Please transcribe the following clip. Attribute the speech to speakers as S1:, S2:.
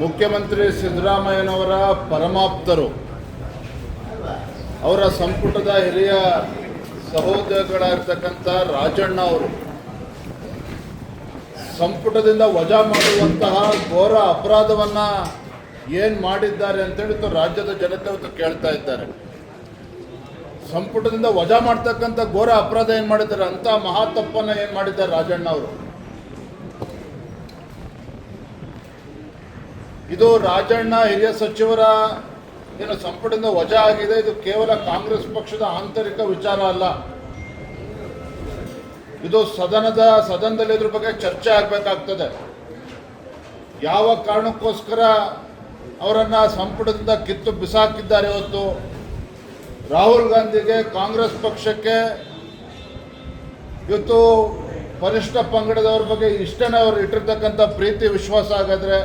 S1: ಮುಖ್ಯಮಂತ್ರಿ ಸಿದ್ದರಾಮಯ್ಯನವರ ಪರಮಾಪ್ತರು, ಅವರ ಸಂಪುಟದ ಹಿರಿಯ ಸಹೋದರಗಳಾಗಿರ್ತಕ್ಕಂಥ ರಾಜಣ್ಣ ಅವರು, ಸಂಪುಟದಿಂದ ವಜಾ ಮಾಡುವಂತಹ ಘೋರ ಅಪರಾಧವನ್ನ ಏನು ಮಾಡಿದ್ದಾರೆ ಅಂತೇಳಿ ರಾಜ್ಯದ ಜನತೆ ಇವತ್ತು ಕೇಳ್ತಾ ಇದ್ದಾರೆ. ಸಂಪುಟದಿಂದ ವಜಾ ಮಾಡ್ತಕ್ಕಂಥ ಘೋರ ಅಪರಾಧ ಏನು ಮಾಡಿದ್ದಾರೆ? ಅಂತ ಮಹಾ ತಪ್ಪನ್ನು ಏನು ಮಾಡಿದ್ದಾರೆ ರಾಜಣ್ಣ ಅವರು? ಇದು ರಾಜಣ್ಣ ಹಿರಿಯ ಸಚಿವರ ಏನು ಸಂಪುಟದಿಂದ ವಜಾ ಆಗಿದೆ, ಇದು ಕೇವಲ ಕಾಂಗ್ರೆಸ್ ಪಕ್ಷದ ಆಂತರಿಕ ವಿಚಾರ ಅಲ್ಲ. ಇದು ಸದನದ, ಸದನದಲ್ಲಿ ಇದ್ರ ಬಗ್ಗೆ ಚರ್ಚೆ ಆಗಬೇಕಾಗ್ತದೆ. ಯಾವ ಕಾರಣಕ್ಕೋಸ್ಕರ ಅವರನ್ನ ಸಂಪುಟದಿಂದ ಕಿತ್ತು ಬಿಸಾಕಿದ್ದಾರೆ ಇವತ್ತು? ರಾಹುಲ್ ಗಾಂಧಿಗೆ ಕಾಂಗ್ರೆಸ್ ಪಕ್ಷಕ್ಕೆ ಇವತ್ತು ಪರಿಷ್ಠ ಪಂಗಡದವ್ರ ಬಗ್ಗೆ ಇಷ್ಟನೇ ಅವರು ಇಟ್ಟಿರ್ತಕ್ಕಂಥ ಪ್ರೀತಿ, ವಿಶ್ವಾಸ ಹಾಗಾದ್ರೆ